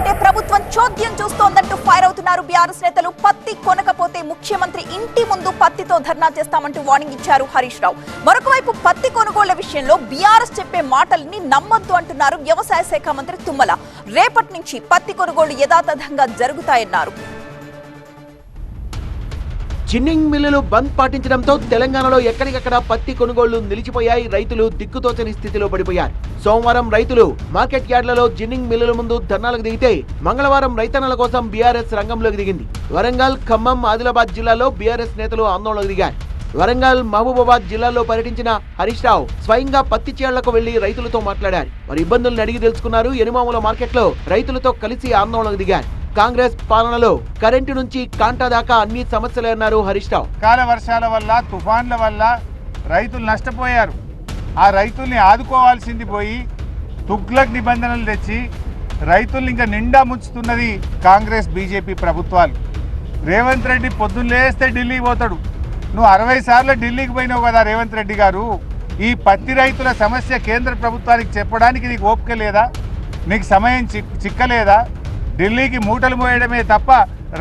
చేస్తుంటే ప్రభుత్వం చోద్యం చూస్తోందంటూ ఫైర్ అవుతున్నారు బీఆర్ఎస్ నేతలు. పత్తి కొనకపోతే ముఖ్యమంత్రి ఇంటి ముందు పత్తితో ధర్నా చేస్తామంటూ వార్నింగ్ ఇచ్చారు హరీష్ రావు. మరొక వైపు పత్తి కొనుగోళ్ళ విషయంలో బీఆర్ఎస్ చెప్పే మాటల్ని నమ్మొద్దు అంటున్నారు వ్యవసాయ శాఖ మంత్రి తుమ్మల. రేపటి నుంచి పత్తి కొనుగోళ్ళు యథాతథంగా జరుగుతాయన్నారు. జిన్నింగ్ మిల్లులు బంద్ పాటించడంతో తెలంగాణలో ఎక్కడికక్కడ పత్తి కొనుగోళ్ళు నిలిచిపోయాయి. రైతులు దిక్కుతోచని స్థితిలో పడిపోయారు. సోమవారం రైతులు మార్కెట్ యార్డ్లలో జిన్నింగ్ మిల్లుల ముందు ధర్నాలకు దిగితే మంగళవారం రైతన్నల కోసం బీఆర్ఎస్ రంగంలోకి దిగింది. వరంగల్ ఖమ్మం ఆదిలాబాద్ జిల్లాలో బీఆర్ఎస్ నేతలు ఆందోళనకు దిగారు. వరంగల్ మహబూబాబాద్ జిల్లాలో పర్యటించిన హరీష్ రావు స్వయంగా పత్తి చేళ్ళకు వెళ్ళి రైతులతో మాట్లాడారు. వారి ఇబ్బందులను అడిగి తెలుసుకున్నారు. ఎనుమాముల మార్కెట్లో రైతులతో కలిసి ఆందోళనకు దిగారు. కాంగ్రెస్ పాలనలో కరెంటు నుంచి కాంటా దాకా అన్ని సమస్యలే అన్నారు హరీష్ రావు. కాల వర్షాల వల్ల తుఫాన్ల వల్ల రైతులు నష్టపోయారు. ఆ రైతుల్ని ఆదుకోవాల్సింది పోయి తుగ్లక్ నిబంధనలు తెచ్చి రైతుల్ని ఇంకా నిండా ముంచుతున్నది కాంగ్రెస్ బీజేపీ ప్రభుత్వాలు. రేవంత్ రెడ్డి పొద్దున్న లేస్తే ఢిల్లీకి పోతాడు. నువ్వు అరవై సార్లు ఢిల్లీకి పోయినావు కదా రేవంత్ రెడ్డి గారు. ఈ పత్తి రైతుల సమస్య కేంద్ర ప్రభుత్వానికి చెప్పడానికి నీకు ఓపిక లేదా? నీకు సమయం చిక్ చిక్కలేదా? ఢిల్లీకి మూటలు మోయడమే తప్ప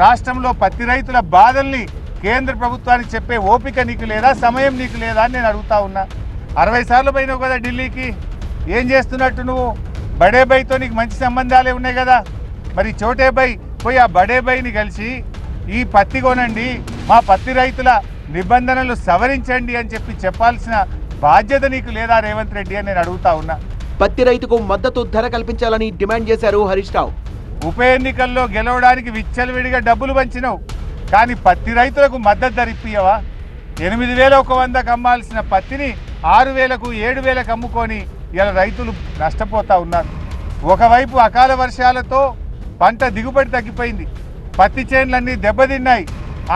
రాష్ట్రంలో పత్తి రైతుల బాధల్ని కేంద్ర ప్రభుత్వానికి చెప్పే ఓపిక నీకు లేదా సమయం నీకు లేదా అని నేను అడుగుతా ఉన్నా. అరవై సార్లు పోయినావు కదా ఢిల్లీకి. ఏం చేస్తున్నట్టు నువ్వు? బడేబాయ్తో నీకు మంచి సంబంధాలే ఉన్నాయి కదా. మరి చోటేబాయ్ పోయి ఆ బడేబాయ్ని కలిసి ఈ పత్తి కొనండి మా పత్తి రైతుల నిబంధనలు సవరించండి అని చెప్పి చెప్పాల్సిన బాధ్యత నీకు లేదా రేవంత్ రెడ్డి అని నేను అడుగుతా ఉన్నా. పత్తి రైతుకు మద్దతు ధర కల్పించాలని డిమాండ్ చేశారు హరీష్ రావు. ఉప ఎన్నికల్లో గెలవడానికి విచ్చలవిడిగా డబ్బులు పంచినావు. కానీ పత్తి రైతులకు మద్దతు ధర ఇప్పియవా ఎనిమిది వేల ఒక వందకు అమ్మాల్సిన పత్తిని ఆరు వేలకు ఏడు వేలకు అమ్ముకొని ఇలా రైతులు నష్టపోతా ఉన్నారు. ఒకవైపు అకాల వర్షాలతో పంట దిగుబడి తగ్గిపోయింది. పత్తి చేనులన్నీ దెబ్బతిన్నాయి.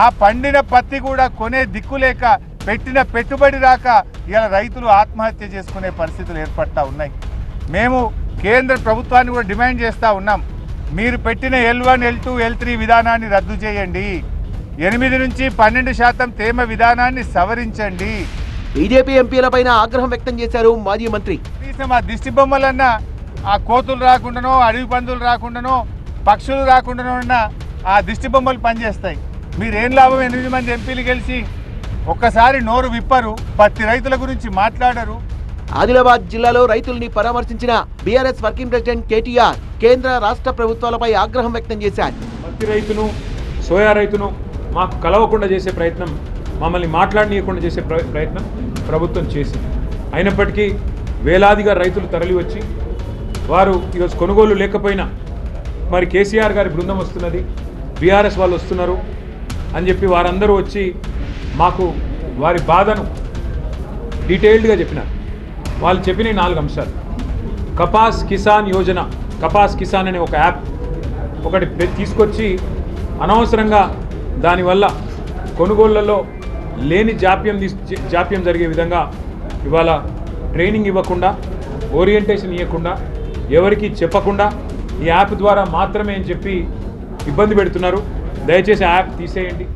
ఆ పండిన పత్తి కూడా కొనే దిక్కు లేక పెట్టిన పెట్టుబడి రాక ఇలా రైతులు ఆత్మహత్య చేసుకునే పరిస్థితులు ఏర్పడతా ఉన్నాయి. మేము కేంద్ర ప్రభుత్వాన్ని కూడా డిమాండ్ చేస్తూ ఉన్నాం. మీరు పెట్టిన L one L two L three విధానాన్ని రద్దు చేయండి. ఎనిమిది నుంచి పన్నెండు శాతం తేమ విధానాన్ని సవరించండి. బీజేపీ ఎంపీలపైన ఆగ్రహం వ్యక్తం చేశారు మాజీ మంత్రి. కనీసం ఆ దిష్టి బొమ్మలన్నా ఆ కోతులు రాకుండానో అడవి పందులు రాకుండానో పక్షులు రాకుండానో ఉన్న ఆ దిష్టి బొమ్మలు పనిచేస్తాయి. మీరేం లాభం? ఎనిమిది మంది ఎంపీలు గెలిచి ఒక్కసారి నోరు విప్పరు పత్తి రైతుల గురించి మాట్లాడరు ఆదిలాబాద్ జిల్లాలో రైతుల్ని పరామర్శించిన బీఆర్ఎస్ వర్కింగ్ ప్రెసిడెంట్ కేటీఆర్ కేంద్ర రాష్ట్ర ప్రభుత్వాలపై ఆగ్రహం వ్యక్తం చేశారు. పత్తి రైతును సోయా రైతును మాకు కలవకుండా చేసే ప్రయత్నం మమ్మల్ని మాట్లాడనీయకుండా చేసే ప్ర- ప్రయత్నం ప్రభుత్వం చేసింది. అయినప్పటికీ వేలాదిగా రైతులు తరలివచ్చి వారు ఈరోజు కొనుగోలు లేకపోయినా మరి కేసీఆర్ గారి బృందం వస్తున్నది బీఆర్ఎస్ వాళ్ళు వస్తున్నారు అని చెప్పి వారందరూ వచ్చి మాకు వారి బాధను డీటెయిల్డ్గా చెప్పినారు. వాళ్ళు చెప్పిన నాలుగు అంశాలు. కపాస్ కిసాన్ యోజన కపాస్ కిసాన్ అనే ఒక యాప్ ఒకటి తీసుకొచ్చి అనవసరంగా దానివల్ల కొనుగోళ్ళలో లేని జాప్యం జాప్యం జరిగే విధంగా ఇవాళ ట్రైనింగ్ ఇవ్వకుండా ఓరియంటేషన్ ఇవ్వకుండా ఎవరికి చెప్పకుండా ఈ యాప్ ద్వారా మాత్రమే అని చెప్పి ఇబ్బంది పెడుతున్నారు. దయచేసి ఆ యాప్ తీసేయండి.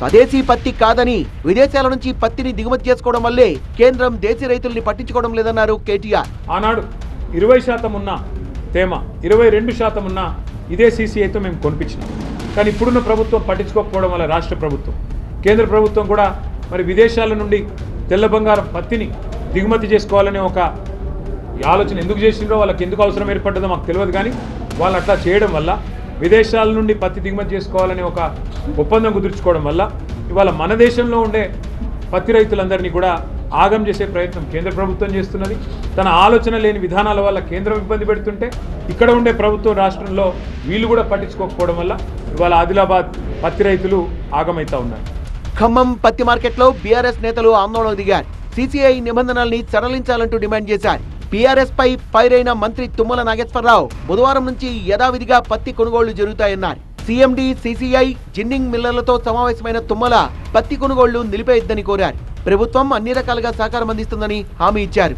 స్వదేశీ పత్తి కాదని విదేశాల నుంచి పత్తిని దిగుమతి చేసుకోవడం వల్లే కేంద్రం దేశీ రైతుల్ని పట్టించుకోవడం లేదన్నారు కేటీఆర్. ఆనాడు ఇరవై శాతం ఉన్న తేమ ఇరవై రెండు శాతం ఉన్న ఇదే సీసీఐతో మేము కొనిపించినాం. కానీ ఇప్పుడున్న ప్రభుత్వం పట్టించుకోకపోవడం వల్ల రాష్ట్ర ప్రభుత్వం కేంద్ర ప్రభుత్వం కూడా మరి విదేశాల నుండి తెల్ల బంగారం పత్తిని దిగుమతి చేసుకోవాలనే ఒక ఆలోచన ఎందుకు చేసిండ్రో వాళ్ళకి ఎందుకు అవసరం ఏర్పడ్డదో మాకు తెలియదు కానీ వాళ్ళు అట్లా చేయడం వల్ల విదేశాల నుండి పత్తి దిగుమతి చేసుకోవాలనే ఒక ఒప్పందం కుదుర్చుకోవడం వల్ల ఇవాళ మన దేశంలో ఉండే పత్తి రైతులందరినీ కూడా ఆగం చేసే ప్రయత్నం కేంద్ర ప్రభుత్వం చేస్తున్నది. తన ఆలోచన లేని విధానాల వల్ల కేంద్రం ఇబ్బంది పెడుతుంటే ఇక్కడ ఉండే ప్రభుత్వం రాష్ట్రంలో వీళ్ళు కూడా పట్టించుకోకపోవడం వల్ల ఇవాళ ఆదిలాబాద్ పత్తి రైతులు ఆగమైతా ఉన్నారు. ఖమ్మం పత్తి మార్కెట్లో బీఆర్ఎస్ నేతలు ఆందోళనకు దిగారు. సీసీఐ నిబంధనల్ని సడలించాలంటూ డిమాండ్ చేశారు. బీఆర్ఎస్ పై పైరైన మంత్రి తుమ్మల నాగేశ్వరరావు బుధవారం నుంచి యథావిధిగా పత్తి కొనుగోళ్ళు జరుగుతాయన్నారు. సీఎండీ సీసీఐ జిన్నింగ్ మిల్లర్లతో సమావేశమైన తుమ్మల పత్తి కొనుగోళ్ళు నిలిపేయొద్దని కోరారు. ప్రభుత్వం అన్ని రకాలుగా సహకారం అందిస్తుందని హామీ ఇచ్చారు.